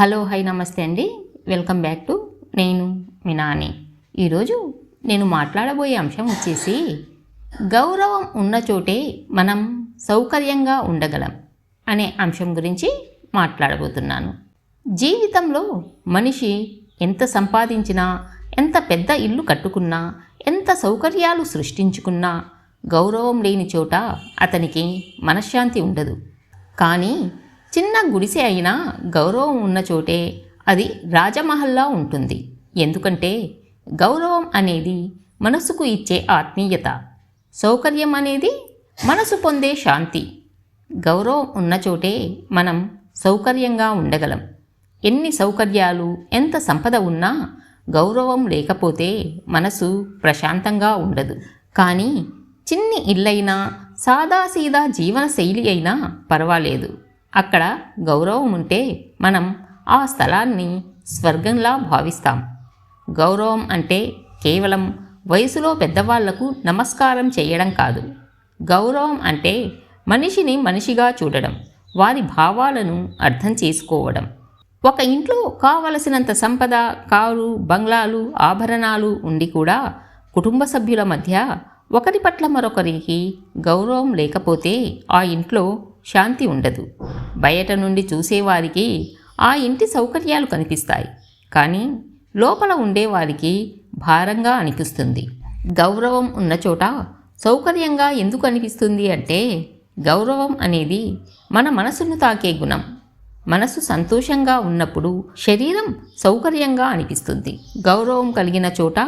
Hello hi నమస్తే అండి. Welcome back to నేను మీ నాని. ఈరోజు నేను మాట్లాడబోయే అంశం వచ్చేసి గౌరవం ఉన్న చోటే మనం సౌకర్యంగా ఉండగలం అనే అంశం గురించి మాట్లాడబోతున్నాను. జీవితంలో మనిషి ఎంత సంపాదించినా ఎంత పెద్ద ఇల్లు కట్టుకున్నా ఎంత సౌకర్యాలు సృష్టించుకున్నా గౌరవం లేని చోట అతనికి మనశ్శాంతి ఉండదు. కానీ చిన్న గుడిసె అయినా గౌరవం ఉన్న చోటే అది రాజమహల్లా ఉంటుంది. ఎందుకంటే గౌరవం అనేది మనసుకు ఇచ్చే ఆత్మీయత సౌకర్యం అనేది మనసు పొందే శాంతి. గౌరవం ఉన్న చోటే మనం సౌకర్యంగా ఉండగలం. ఎన్ని సౌకర్యాలు ఎంత సంపద ఉన్నా గౌరవం లేకపోతే మనసు ప్రశాంతంగా ఉండదు. కానీ చిన్ని ఇల్లైనా సాదాసీదా జీవన శైలి అయినా పర్వాలేదు. అక్కడ గౌరవం ఉంటే మనం ఆ స్థలాన్ని స్వర్గంలా భావిస్తాం. గౌరవం అంటే కేవలం వయసులో పెద్దవాళ్ళకు నమస్కారం చేయడం కాదు. గౌరవం అంటే మనిషిని మనిషిగా చూడడం వారి భావాలను అర్థం చేసుకోవడం. ఒక ఇంట్లో కావలసినంత సంపద కారు బంగ్లాలు ఆభరణాలు ఉండి కూడా కుటుంబ సభ్యుల మధ్య ఒకరి పట్ల మరొకరికి గౌరవం లేకపోతే ఆ ఇంట్లో శాంతి ఉండదు. బయట నుండి చూసేవారికి ఆ ఇంటి సౌకర్యాలు కనిపిస్తాయి. కానీ లోపల ఉండేవారికి భారంగా అనిపిస్తుంది. గౌరవం ఉన్న చోట సౌకర్యంగా ఎందుకు అనిపిస్తుంది అంటే గౌరవం అనేది మన మనసును తాకే గుణం. మనసు సంతోషంగా ఉన్నప్పుడు శరీరం సౌకర్యంగా అనిపిస్తుంది. గౌరవం కలిగిన చోట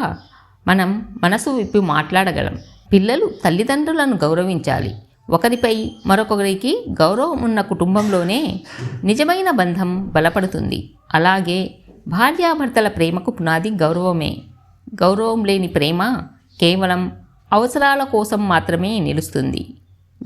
మనం మనసు విప్పి మాట్లాడగలం. పిల్లలు తల్లిదండ్రులను గౌరవించాలి. ఒకరిపై మరొకరికి గౌరవం ఉన్న కుటుంబంలోనే నిజమైన బంధం బలపడుతుంది. అలాగే భార్యాభర్తల ప్రేమకు పునాది గౌరవమే. గౌరవం లేని ప్రేమ కేవలం అవసరాల కోసం మాత్రమే నిలుస్తుంది.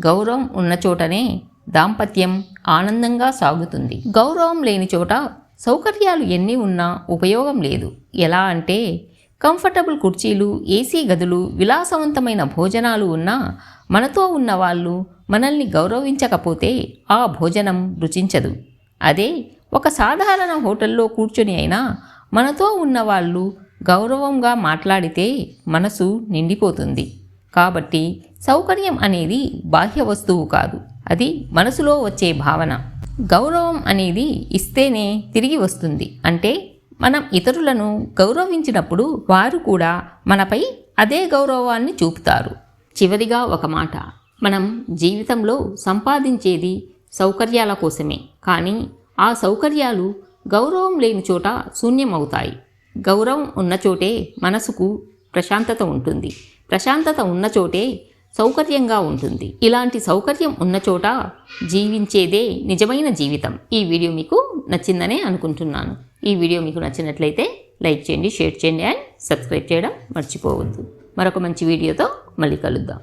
గౌరవం ఉన్న చోటనే దాంపత్యం ఆనందంగా సాగుతుంది. గౌరవం లేని చోట సౌకర్యాలు ఎన్ని ఉన్నా ఉపయోగం లేదు. ఎలా అంటే కంఫర్టబుల్ కుర్చీలు ఏసీ గదులు విలాసవంతమైన భోజనాలు ఉన్నా మనతో ఉన్న వాళ్ళు మనల్ని గౌరవించకపోతే ఆ భోజనం రుచించదు. అదే ఒక సాధారణ హోటల్లో కూర్చొని అయినా మనతో ఉన్న వాళ్ళు గౌరవంగా మాట్లాడితే మనసు నిండిపోతుంది. కాబట్టి సౌకర్యం అనేది బాహ్య వస్తువు కాదు. అది మనసులో వచ్చే భావన. గౌరవం అనేది ఇస్తేనే తిరిగి వస్తుంది. అంటే మనం ఇతరులను గౌరవించినప్పుడు వారు కూడా మనపై అదే గౌరవాన్ని చూపుతారు. చివరిగా ఒక మాట. మనం జీవితంలో సంపాదించేది సౌకర్యాల కోసమే. కానీ ఆ సౌకర్యాలు గౌరవం లేని చోట శూన్యమవుతాయి. గౌరవం ఉన్న చోటే మనసుకు ప్రశాంతత ఉంటుంది. ప్రశాంతత ఉన్న చోటే సౌకర్యంగా ఉంటుంది. ఇలాంటి సౌకర్యం ఉన్న చోట జీవించేదే నిజమైన జీవితం. ఈ వీడియో మీకు నచ్చిందనే అనుకుంటున్నాను. ఈ వీడియో మీకు నచ్చినట్లయితే లైక్ చేయండి షేర్ చేయండి అండ్ సబ్స్క్రైబ్ చేయడం మర్చిపోవద్దు. మరొక మంచి వీడియోతో మళ్ళీ కలుద్దాం.